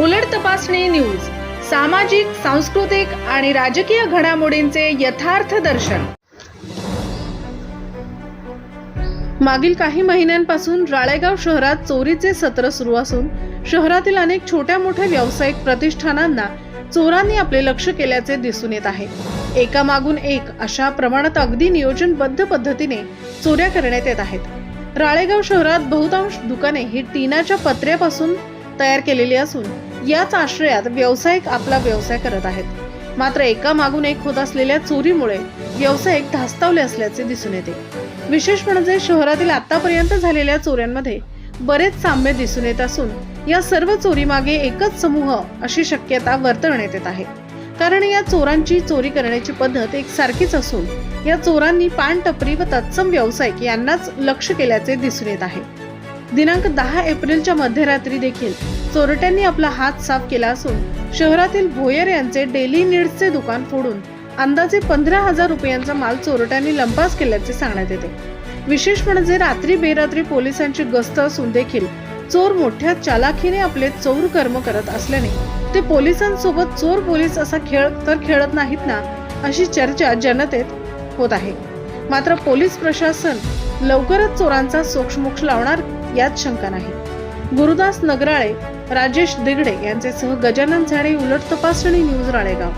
उलट तपासणी न्यूज सामाजिक सांस्कृतिक आणि राजकीय घडामोडींचे यथार्थ दर्शन. मागील काही महिन्यांपासून राळेगाव शहरात चोरीचे सत्र सुरू असून शहरातील अनेक छोट्या मोठ्या व्यावसायिक प्रतिष्ठानांना चोरांनी आपले लक्ष केल्याचे दिसून येत आहे. एकामागून एक अशा प्रमाणात अगदी नियोजनबद्ध पद्धतीने चोऱ्या करण्यात येत आहेत. राळेगाव शहरात बहुतांश दुकाने ही टीनाच्या पत्र्यापासून तयार केलेली असून याच आश्रयात व्यावसायिक आपला व्यवसाय करत आहेत. मात्र एका मागून एक होत असलेल्या चोरीमुळे व्यावसायिक धास्तावले असल्याचे दिसून येते. विशेष म्हणजे शहरातील आतापर्यंत झालेल्या चोऱ्यांमध्ये बरेच साम्य दिसून येत असून या सर्व चोरीमागे एकच समूह अशी शक्यता वर्तवण्यात येत आहे. कारण या चोरांची चोरी करण्याची पद्धत एक सारखीच असून या चोरांनी पानटपरी व तत्सम व्यावसायिक यांनाच लक्ष केल्याचे दिसून येत आहे. दिनांक दहा एप्रिलच्या मध्यरात्री देखील चोरट्यांनी आपला हात साफ केला असून शहरातील भोयर यांचे डेली नीड्सचे दुकान फोडून अंदाजे पंधरा हजार रुपयांचा माल चोरट्यांनी लंपास केल्याचे सांगण्यात येते. विशेष म्हणजे रात्री बेरात्री पोलिसांची गस्त असून देखील चोर मोठ्या चालाखीने आपले चोर कर्म करत असल्याने ते पोलिसांसोबत चोर पोलीस असा खेळ तर खेळत नाहीत ना अशी चर्चा जनतेत होत आहे. मात्र पोलीस प्रशासन लवकरच चोरांचा सोक्षमोक्ष लावणार यात शंका नाही. गुरुदास नगराळे राजेश दिगडे यांचे सह गजानन झाडे उलट तपासणी न्यूज राळेगाव.